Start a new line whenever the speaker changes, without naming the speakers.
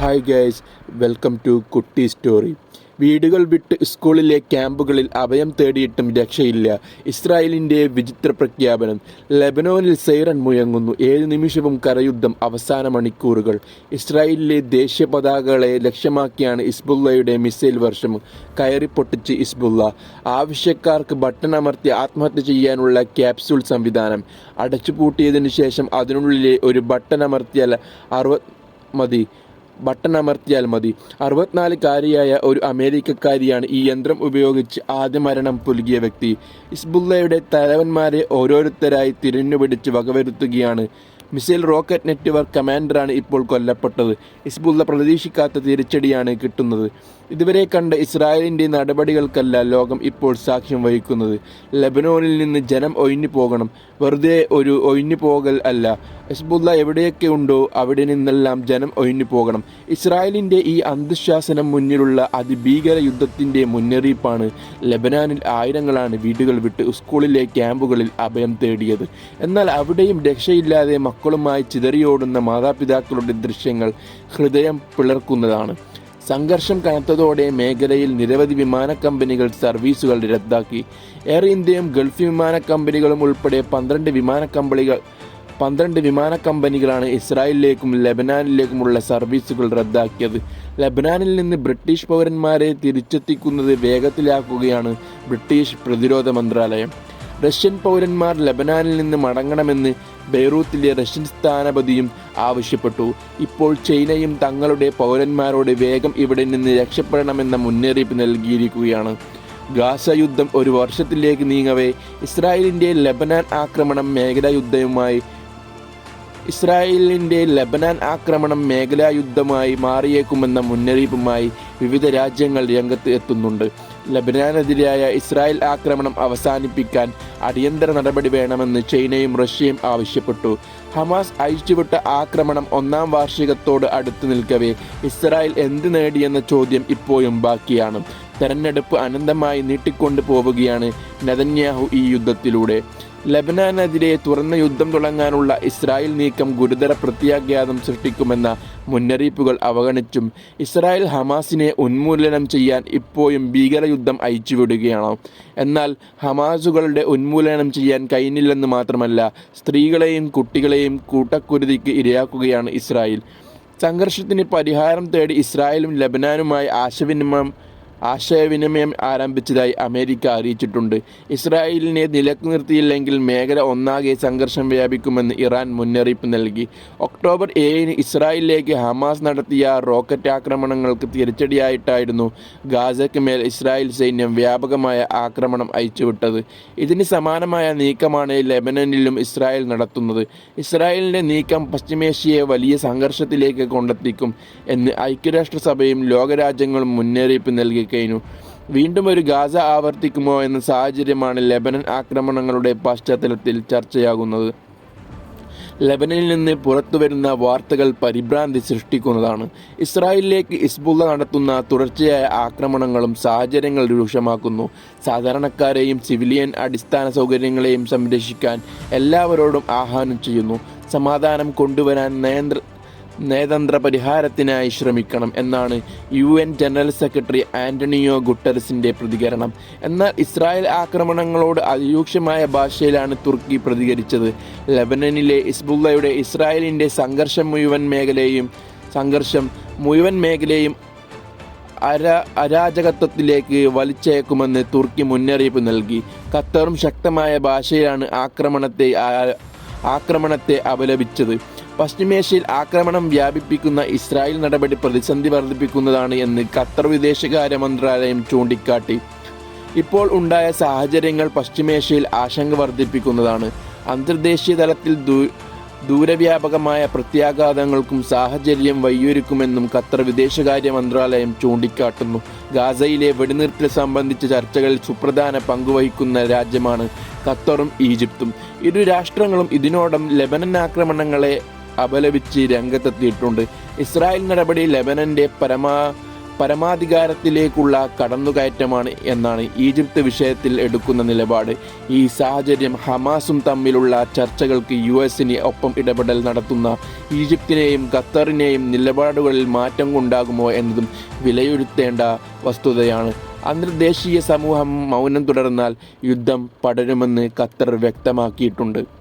Hi guys welcome to കുട്ടി story വീടുകൾ വിട്ട് സ്കൂളിലെ ക്യാമ്പുകളിൽ അഭയം തേടിയിട്ടും രക്ഷയില്ല. ഇസ്രായേലിന്റെ വിചിത്ര പ്രഖ്യാപനം. ലെബനോനിൽ സൈറൺ മുയങ്ങുന്നു ഏഴ് നിമിഷവും കരയുദ്ധം അവസാന മണിക്കൂറുകൾ. ഇസ്രായേലിലെ ദേശീയ പതാകകളെ ലക്ഷ്യമാക്കിയാണ് ഇസ്ബുള്ളയുടെ മിസൈൽ വർഷം. കയറി പൊട്ടിച്ച് ഇസ്ബുള്ള ആവശ്യക്കാർക്ക് ബട്ടൺ അമർത്തി ആത്മഹത്യ ചെയ്യാനുള്ള ക്യാപ്സ്യൂൾ സംവിധാനം. അടച്ചുപൂട്ടിയതിനു ശേഷം അതിനുള്ളിലെ ഒരു ബട്ടൺ അമർത്തിയാൽ അറുപത് മതി. ബട്ടൺ അമർത്തിയാൽ മതി. അറുപത്തിനാലുകാരിയായ ഒരു അമേരിക്കക്കാരിയാണ് ഈ യന്ത്രം ഉപയോഗിച്ച് ആദ്യ മരണം പുലുകിയ വ്യക്തി. ഇസ്ബുല്ലയുടെ തലവന്മാരെ ഓരോരുത്തരായി തിരഞ്ഞുപിടിച്ച് വകവരുത്തുകയാണ്. മിസൈൽ റോക്കറ്റ് നെറ്റ്വർക്ക് കമാൻഡറാണ് ഇപ്പോൾ കൊല്ലപ്പെട്ടത്. ഇസ്ബുല്ല പ്രതീക്ഷിക്കാത്ത തിരിച്ചടിയാണ് കിട്ടുന്നത്. ഇതുവരെ കണ്ട ഇസ്രായേലിന്റെ നടപടികൾക്കല്ല ലോകം ഇപ്പോൾ സാക്ഷ്യം വഹിക്കുന്നത്. ലെബനോനിൽ നിന്ന് ജനം ഒഴിഞ്ഞു പോകണം വെറുതെ ഒരു ഒഴിഞ്ഞു പോകൽ അല്ല. ഹിസ്ബുള്ള എവിടെയൊക്കെ ഉണ്ടോ അവിടെ നിന്നെല്ലാം ജനം ഒഴിഞ്ഞു പോകണം. ഇസ്രായേലിന്റെ ഈ അന്ധശാസനം മുന്നിലുള്ള അതിഭീകര യുദ്ധത്തിന്റെ മുന്നറിയിപ്പാണ് ലബനാനിൽ ആയിരങ്ങളാണ് വീടുകൾ വിട്ട് സ്കൂളിലെ ക്യാമ്പുകളിൽ അഭയം തേടിയത്. എന്നാൽ അവിടെയും രക്ഷയില്ലാതെ മക്കളുമായി ചിതറിയോടുന്ന മാതാപിതാക്കളുടെ ദൃശ്യങ്ങൾ ഹൃദയം പിളർക്കുന്നതാണ്. സംഘർഷം കനത്തതോടെ മേഖലയിൽ നിരവധി വിമാന കമ്പനികൾ സർവീസുകൾ റദ്ദാക്കി. എയർ ഇന്ത്യയും ഗൾഫ് വിമാന കമ്പനികളും ഉൾപ്പെടെ പന്ത്രണ്ട് വിമാന കമ്പനികൾ പന്ത്രണ്ട് വിമാന കമ്പനികളാണ് ഇസ്രായേലിലേക്കും ലബനാനിലേക്കുമുള്ള സർവീസുകൾ റദ്ദാക്കിയത്. ലബനാനിൽ നിന്ന് ബ്രിട്ടീഷ് പൗരന്മാരെ തിരിച്ചെത്തിക്കുന്നത് വേഗത്തിലാക്കുകയാണ് ബ്രിട്ടീഷ് പ്രതിരോധ മന്ത്രാലയം. റഷ്യൻ പൗരന്മാർ ലബനാനിൽ നിന്ന് മടങ്ങണമെന്ന് ബെയ്റൂത്തിലെ റഷ്യൻ സ്ഥാനപതിയും ആവശ്യപ്പെട്ടു. ഇപ്പോൾ ചൈനയും തങ്ങളുടെ പൗരന്മാരോട് വേഗം ഇവിടെ നിന്ന് രക്ഷപ്പെടണമെന്ന മുന്നറിയിപ്പ് നൽകിയിരിക്കുകയാണ്. ഗാസ യുദ്ധം ഒരു വർഷത്തിലേക്ക് നീങ്ങവേ ഇസ്രായേലിന്റെ ലബനാൻ ആക്രമണം മേഖലാ യുദ്ധവുമായി ഇസ്രായേലിന്റെ ലബനാൻ ആക്രമണം മേഖലാ യുദ്ധമായി മാറിയേക്കുമെന്ന മുന്നറിയിപ്പുമായി വിവിധ രാജ്യങ്ങൾ രംഗത്ത് എത്തുന്നുണ്ട്. ലബനാനെതിരായ ഇസ്രായേൽ ആക്രമണം അവസാനിപ്പിക്കാൻ അടിയന്തര നടപടി വേണമെന്ന് ചൈനയും റഷ്യയും ആവശ്യപ്പെട്ടു. ഹമാസ് അഴിച്ചുവിട്ട ആക്രമണം ഒന്നാം വാർഷികത്തോട് അടുത്തു നിൽക്കവേ ഇസ്രായേൽ എന്ത് നേടിയെന്ന ചോദ്യം ഇപ്പോഴും ബാക്കിയാണ്. തെരഞ്ഞെടുപ്പ് അനന്തമായി നീട്ടിക്കൊണ്ടു പോവുകയാണ് നെതന്യാഹു ഈ യുദ്ധത്തിലൂടെ. ലബനാനെതിരെ തുറന്ന യുദ്ധം തുടങ്ങാനുള്ള ഇസ്രായേൽ നീക്കം ഗുരുതര പ്രത്യാഘാതം സൃഷ്ടിക്കുമെന്ന മുന്നറിയിപ്പുകൾ അവഗണിച്ചും ഇസ്രായേൽ ഹമാസിനെ ഉന്മൂലനം ചെയ്യാൻ ഇപ്പോഴും ഭീകരയുദ്ധം അയച്ചുവിടുകയാണ് എന്നാൽ ഹമാസുകളുടെ ഉന്മൂലനം ചെയ്യാൻ കഴിഞ്ഞില്ലെന്ന് മാത്രമല്ല സ്ത്രീകളെയും കുട്ടികളെയും കൂട്ടക്കുരുതിക്ക് ഇരയാക്കുകയാണ് ഇസ്രായേൽ. സംഘർഷത്തിന് പരിഹാരം തേടി ഇസ്രായേലും ലബനാനുമായി ആശയവിനിമയം ആശയവിനിമയം ആരംഭിച്ചതായി അമേരിക്ക അറിയിച്ചിട്ടുണ്ട്. ഇസ്രായേലിനെ നിലയ്ക്ക് നിർത്തിയില്ലെങ്കിൽ മേഖല ഒന്നാകെ സംഘർഷം വ്യാപിക്കുമെന്ന് ഇറാൻ മുന്നറിയിപ്പ് നൽകി. ഒക്ടോബർ ഏഴിന് ഇസ്രായേലിലേക്ക് ഹമാസ് നടത്തിയ റോക്കറ്റ് ആക്രമണങ്ങൾക്ക് തിരിച്ചടിയായിട്ടായിരുന്നു ഗാസയ്ക്ക് മേൽ ഇസ്രായേൽ സൈന്യം വ്യാപകമായ ആക്രമണം അയച്ചുവിട്ടത്. ഇതിന് സമാനമായ നീക്കമാണ് ലെബനനിലും ഇസ്രായേൽ നടത്തുന്നത്. ഇസ്രായേലിന്റെ നീക്കം പശ്ചിമേഷ്യയെ വലിയ സംഘർഷത്തിലേക്ക് കൊണ്ടെത്തിക്കും എന്ന് ഐക്യരാഷ്ട്രസഭയും ലോകരാജ്യങ്ങളും മുന്നറിയിപ്പ് നൽകി കഴിഞ്ഞു. വീണ്ടും ഒരു ഗാസ ആവർത്തിക്കുമോ എന്ന സാഹചര്യമാണ് ലെബനൻ ആക്രമണങ്ങളുടെ പശ്ചാത്തലത്തിൽ ചർച്ചയാകുന്നത്. ലെബനനിൽ നിന്ന് പുറത്തുവരുന്ന വാർത്തകൾ പരിഭ്രാന്തി സൃഷ്ടിക്കുന്നതാണ്. ഇസ്രായേലിലേക്ക് ഇസ്ബുള്ള നടത്തുന്ന തുടർച്ചയായ ആക്രമണങ്ങളും സാഹചര്യങ്ങൾ രൂക്ഷമാക്കുന്നു. സാധാരണക്കാരെയും സിവിലിയൻ അടിസ്ഥാന സൗകര്യങ്ങളെയും സംരക്ഷിക്കാൻ എല്ലാവരോടും ആഹ്വാനം ചെയ്യുന്നു. സമാധാനം കൊണ്ടുവരാൻ നയന്ത്ര നയതന്ത്ര പരിഹാരത്തിനായി ശ്രമിക്കണം എന്നാണ് U N general secretary Antonio ഗുട്ടറസിന്റെ പ്രതികരണം. എന്നാൽ ഇസ്രായേൽ ആക്രമണങ്ങളോട് അതിരൂക്ഷമായ ഭാഷയിലാണ് തുർക്കി പ്രതികരിച്ചത്. ലെബനനിലെ ഇസ്ബുള്ളയുടെ ഇസ്രായേലിന്റെ സംഘർഷം മുഴുവൻ മേഖലയും സംഘർഷം മുഴുവൻ മേഖലയും അര അരാജകത്വത്തിലേക്ക് വലിച്ചേക്കുമെന്ന് തുർക്കി മുന്നറിയിപ്പ് നൽകി. ഖത്തറും ശക്തമായ ഭാഷയിലാണ് ആക്രമണത്തെ ആക്രമണത്തെ അപലപിച്ചത്. പശ്ചിമേഷ്യയിൽ ആക്രമണം വ്യാപിപ്പിക്കുന്ന ഇസ്രായേൽ നടപടി പ്രതിസന്ധി വർദ്ധിപ്പിക്കുന്നതാണ് എന്ന് ഖത്തർ വിദേശകാര്യ മന്ത്രാലയം ചൂണ്ടിക്കാട്ടി. ഇപ്പോൾ ഉണ്ടായ സാഹചര്യങ്ങൾ പശ്ചിമേഷ്യയിൽ ആശങ്ക വർദ്ധിപ്പിക്കുന്നതാണ്. അന്തർദേശീയ തലത്തിൽ ദൂ ദൂരവ്യാപകമായ പ്രത്യാഘാതങ്ങൾക്കും സാഹചര്യം വയ്യൊരുക്കുമെന്നും ഖത്തർ വിദേശകാര്യ മന്ത്രാലയം ചൂണ്ടിക്കാട്ടുന്നു. ഗാസയിലെ വെടിനിർത്തൽ സംബന്ധിച്ച ചർച്ചകളിൽ സുപ്രധാന പങ്കുവഹിക്കുന്ന രാജ്യമാണ് ഖത്തറും ഈജിപ്തും. ഇരു രാഷ്ട്രങ്ങളും ഇതിനോടം ലെബനൻ ആക്രമണങ്ങളെ അപലപിച്ച് രംഗത്തെത്തിയിട്ടുണ്ട്. ഇസ്രായേൽ നടപടി ലെബനന്റെ പരമാ പരമാധികാരത്തിലേക്കുള്ള കടന്നുകയറ്റമാണ് എന്നാണ് ഈജിപ്ത് വിഷയത്തിൽ എടുക്കുന്ന നിലപാട്. ഈ സാഹചര്യം ഹമാസും തമ്മിലുള്ള ചർച്ചകൾക്ക് യു എസിന് ഒപ്പം ഇടപെടൽ നടത്തുന്ന ഈജിപ്തിനെയും ഖത്തറിനെയും നിലപാടുകളിൽ മാറ്റം ഉണ്ടാകുമോ എന്നതും വിലയിരുത്തേണ്ട വസ്തുതയാണ്. അന്തർദേശീയ സമൂഹം മൗനം തുടർന്നാൽ യുദ്ധം പടരുമെന്ന് ഖത്തർ വ്യക്തമാക്കിയിട്ടുണ്ട്.